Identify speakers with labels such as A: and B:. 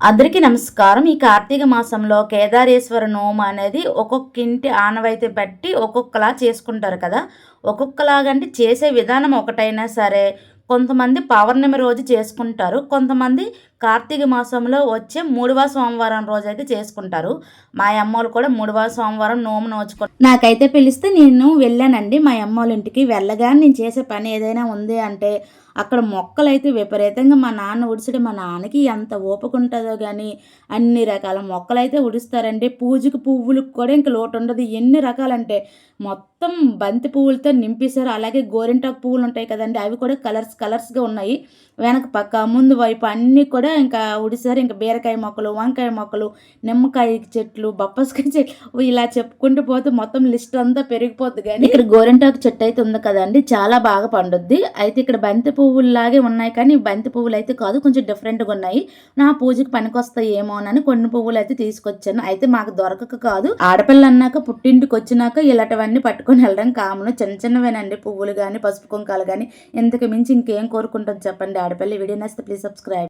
A: అందరికీ నమస్కారం. ఈ కార్తీక మాసంలో కేదారేశ్వర నోమ అనేది ఒక్కొక్క ఇంటి ఆనవాయితీ బట్టి ఒక్కొక్కలా చేసుకుంటారు కదా. ఒక్కొక్కలాగా అంటే చేసే విధానం ఒకటైనా సరే కొంతమంది పౌర్ణమి రోజు చేసుకుంటారు. కొంతమంది కార్తీక మాసంలో వచ్చే మూడవ సోమవారం రోజు అయితే చేసుకుంటారు. మా అమ్మోళ్ళు కూడా మూడవ సోమవారం నోము నోచుకో నాకైతే పిలిస్తే నేను వెళ్ళానండి. మా అమ్మోళ్ళ ఇంటికి వెళ్ళగానే నేను చేసే పని ఏదైనా ఉంది అంటే అక్కడ మొక్కలు అయితే విపరీతంగా మా నాన్న ఉడిసడం. మా నాన్నకి ఎంత ఓపిక ఉంటుందో కానీ అన్ని రకాల మొక్కలు అయితే ఉడుస్తారండి. పూజకి పువ్వులకు కూడా ఇంకా లోటు ఉండదు. ఎన్ని రకాలంటే మొత్తం బంతి పువ్వులతో నింపేశారు. అలాగే గోరింటాకు పువ్వులు ఉంటాయి కదండి అవి కూడా కలర్స్ కలర్స్గా ఉన్నాయి. వెనక పక్క ముందు వైపు అన్నీ కూడా కూడా ఇంకా ఉడిసారి ఇంకా బీరకాయ మొక్కలు వంకాయ మొక్కలు నిమ్మకాయ చెట్లు బప్పస్కాయ చెట్లు ఇలా చెప్పుకుంటూ పోతే మొత్తం లిస్ట్ అంతా పెరిగిపోద్ది కానీ ఇక్కడ గోరింటాకు చెట్టు అయితే ఉంది కదండి చాలా బాగా పండుద్ది. అయితే ఇక్కడ బంతి పువ్వుల్లాగే ఉన్నాయి కానీ బంతి పువ్వులు అయితే కాదు కొంచెం డిఫరెంట్గా ఉన్నాయి. నా పూజకి పనికొస్తాయి ఏమోనని కొన్ని పువ్వులు అయితే తీసుకొచ్చాను. అయితే మాకు దొరకక కాదు ఆడపిల్ల అన్నాక పుట్టింటికి వచ్చినాక ఇలాంటివన్నీ పట్టుకొని వెళ్ళడం కామను. చిన్న చిన్నవేనండి పువ్వులు కానీ పసుపు కుంకాలు కానీ ఇంతకు మించి ఇంకేం కోరుకుంటుంది చెప్పండి. ఆడపిల్ల వీడియో నచ్చితే ప్లీజ్ సబ్స్క్రైబ్